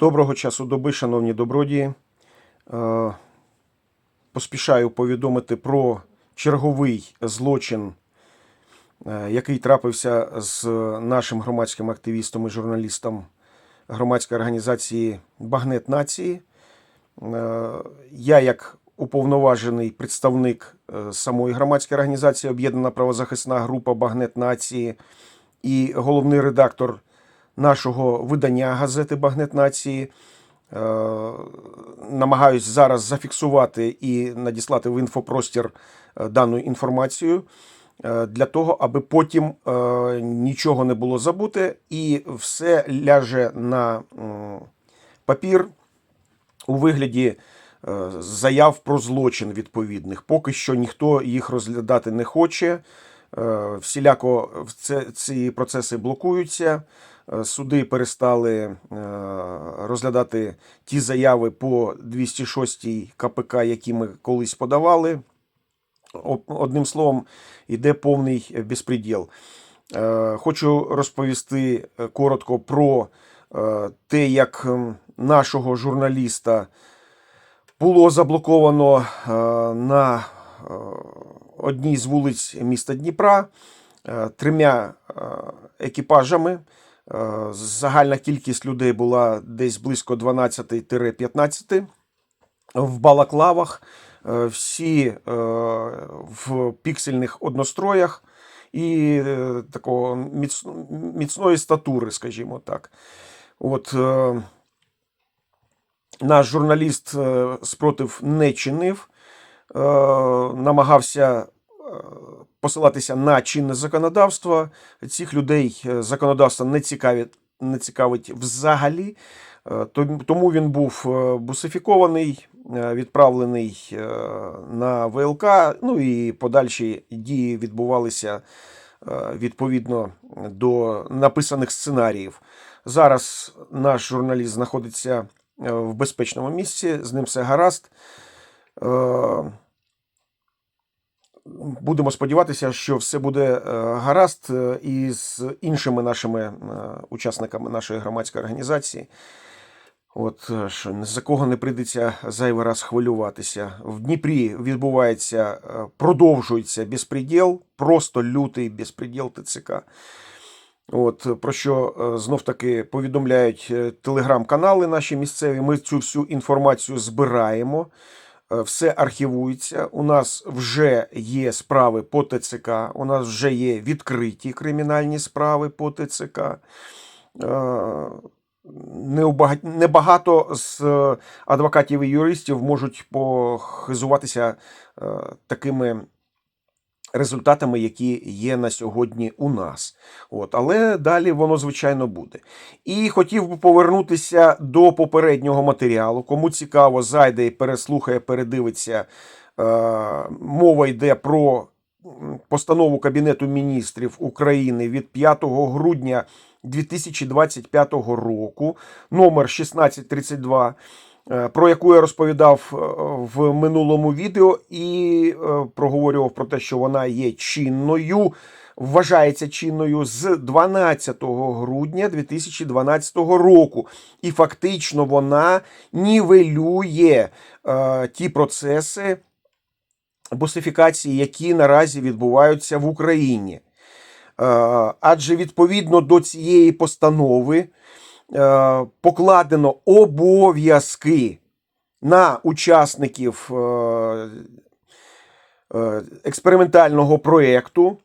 Доброго часу доби, шановні добродії. Е, Поспішаю повідомити про черговий злочин, е, який трапився з нашим громадським активістом і журналістом громадської організації Багнет Нації. Е, Я, як уповноважений представник самої громадської організації, об'єднана правозахисна група Багнет Нації і головний редактор нашого видання газети Багнет Нації. Е, намагаюсь зараз зафіксувати і надіслати в інфопростір е, дану інформацію е, для того, аби потім нічого не було забуте і все ляже на папір у вигляді заяв про злочин відповідних. Поки що ніхто їх розглядати не хоче. Всіляко ці процеси блокуються. Е, Суди перестали е, розглядати ті заяви по 206 КПК, які ми колись подавали. Одним словом, йде повний безпреділ. Е, Хочу розповісти коротко про те, як нашого журналіста було заблоковано на одній з вулиць міста Дніпра трьома екіпажами. Е, Загальна кількість людей була десь близько 12-15 в балаклавах, е, всі е, в піксельних одностроях і такого міцної статури, скажімо так. От, наш журналіст спротив не чинив, намагався посилатися на чинне законодавство. Цих людей е, законодавство не цікавить, не цікавить взагалі. Е, Тому він був е, бусифікований, е, відправлений е, на ВЛК. Ну і подальші дії відбувалися е, відповідно до написаних сценаріїв. Зараз наш журналіст знаходиться е, в безпечному місці, з ним все гаразд. Будемо сподіватися, що все буде е, гаразд е, і з іншими нашими е, учасниками нашої громадської організації. От що за кого не прийдеться зайвий раз хвилюватися. В Дніпрі відбувається, продовжується безпреділ, просто лютий безпреділ ТЦК. От, про що знов таки повідомляють телеграм-канали наші місцеві. Ми цю всю інформацію збираємо, все архівується. У нас вже є справи по ТЦК, у нас вже є відкриті кримінальні справи по ТЦК. Е, Небагато з е, адвокатів і юристів можуть похизуватися е, такими результатами, які є на сьогодні у нас. От, але далі воно, звичайно, буде. І хотів би повернутися до попереднього матеріалу. Кому цікаво, зайде і переслухає, передивиться. Е, мова йде про постанову Кабінету міністрів України від 5 грудня 2025 року, номер 1632, е, про яку я розповідав е, в минулому відео і е, проговорював про те, що вона є чинною, вважається чинною з 12 грудня 2012 року. І фактично вона нівелює е, ті процеси босифікації, які наразі відбуваються в Україні. Е, Адже відповідно до цієї постанови е, покладено обов'язки на учасників е, е, експериментального проєкту,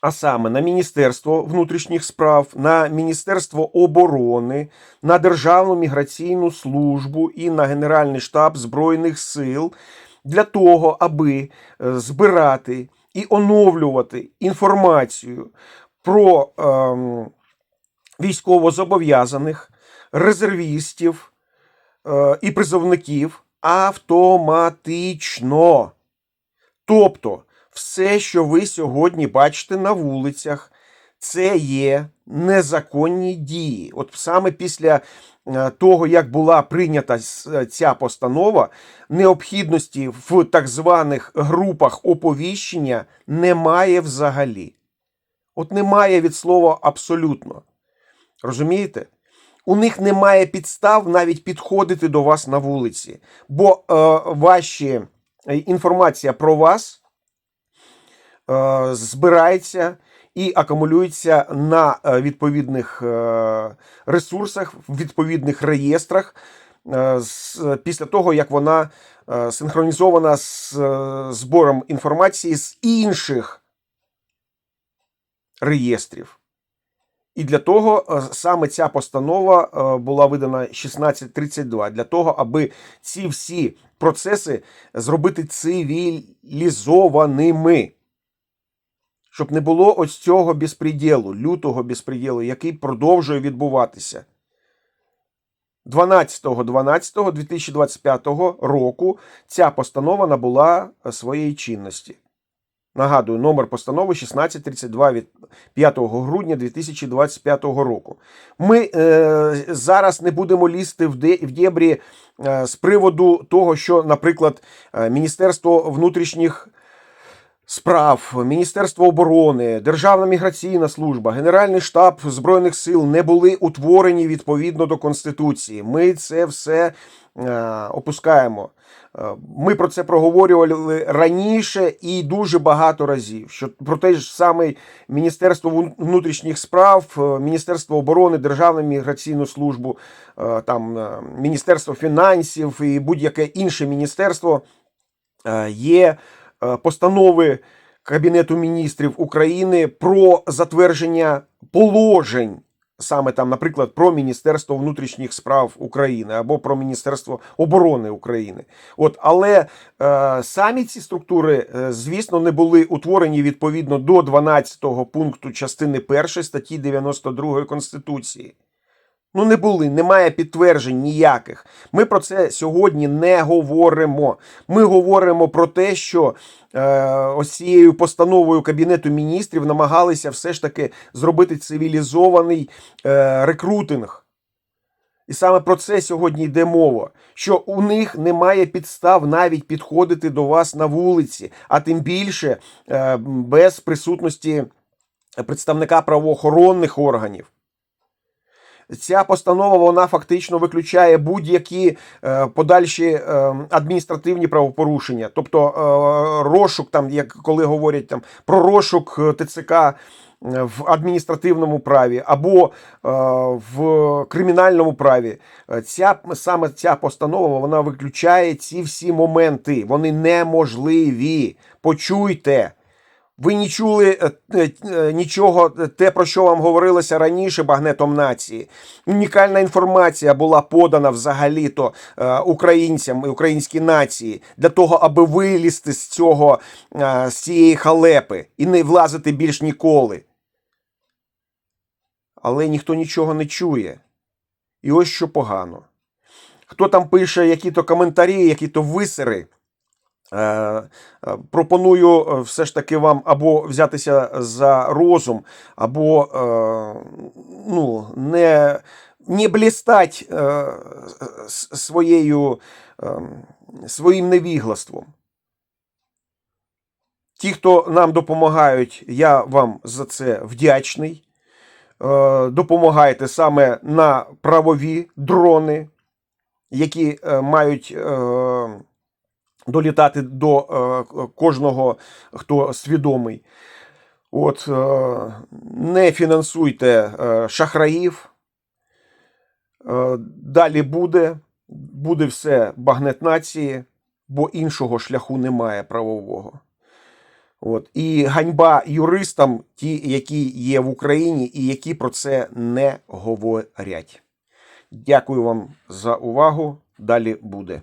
а саме на Міністерство внутрішніх справ, на Міністерство оборони, на Державну міграційну службу і на Генеральний штаб Збройних сил для того, аби е, збирати і оновлювати інформацію про ем, військовозобов'язаних, резервістів е, і призовників автоматично. Тобто, все, що ви сьогодні бачите на вулицях, це є незаконні дії. От саме після е, того, як була прийнята ця постанова, необхідності в так званих групах оповіщення немає взагалі. От немає від слова абсолютно. Розумієте? у них немає підстав навіть підходити до вас на вулиці, бо е, ваші е, інформація про вас е, збирається і акумулюється на е, відповідних е, ресурсах, відповідних реєстрах е, після того, як вона синхронізована з збором інформації з інших реєстрів. І для того е, саме ця постанова е, була видана 1632, для того, аби ці всі процеси зробити цивілізованими. Щоб не було ось цього безпреділу, лютого безпреділу, який продовжує відбуватися. 12.12.2025 року ця постанова набула своєї чинності. Нагадую, номер постанови 1632 від 5 грудня 2025 року. Ми е, зараз не будемо лізти в, де, в дєбрі е, з приводу того, що, наприклад, е, Міністерство внутрішніх справ, Міністерство оборони, Державна міграційна служба, Генеральний штаб Збройних сил не були утворені відповідно до Конституції. Ми це все е, опускаємо. Е, Ми про це проговорювали раніше і дуже багато разів. Що про те ж саме Міністерство внутрішніх справ, е, Міністерство оборони, Державну міграційну службу, там Міністерство фінансів і будь-яке інше міністерство є постанови Кабінету міністрів України про затвердження положень. Саме там, наприклад, про Міністерство внутрішніх справ України або про Міністерство оборони України. От, але е, самі ці структури, е, звісно, не були утворені відповідно до 12 пункту частини 1 статті 92 Конституції. Ну, не були, немає підтверджень ніяких. Ми про це сьогодні не говоримо. Ми говоримо про те, що е, ось цією постановою Кабінету міністрів намагалися все ж таки зробити цивілізований е, рекрутинг. І саме про це сьогодні йде мова. Що у них немає підстав навіть підходити до вас на вулиці, а тим більше е, без присутності представника правоохоронних органів. Ця постанова вона фактично виключає будь-які е, подальші е, адміністративні правопорушення, тобто е, розшук, там, як коли говорять там про розшук ТЦК в адміністративному праві або в кримінальному праві. Ця саме ця постанова вона виключає ці всі моменти. Вони неможливі. Почуйте. Ви не чули е, е, е, нічого, те, про що вам говорилося раніше багнетом нації. Унікальна інформація була подана взагалі-то українцям і українській нації для того, аби вилізти з цього з цієї халепи і не влазити більш ніколи. Але ніхто нічого не чує. І ось що погано. Хто там пише які-то коментарі, які-то висери. Е, е, Пропоную е, все ж таки вам або взятися за розум, або ну, не, не блістать своєю, е, своїм невіглаством. Ті, хто нам допомагають, я вам за це вдячний. Допомагайте саме на правові дрони, які мають. Долітати до е, кожного, хто свідомий. От, е, не фінансуйте е, шахраїв. Далі буде. Буде все багнет нації, бо іншого шляху немає правового. От. І ганьба юристам, ті, які є в Україні, і які про це не говорять. Дякую вам за увагу. Далі буде.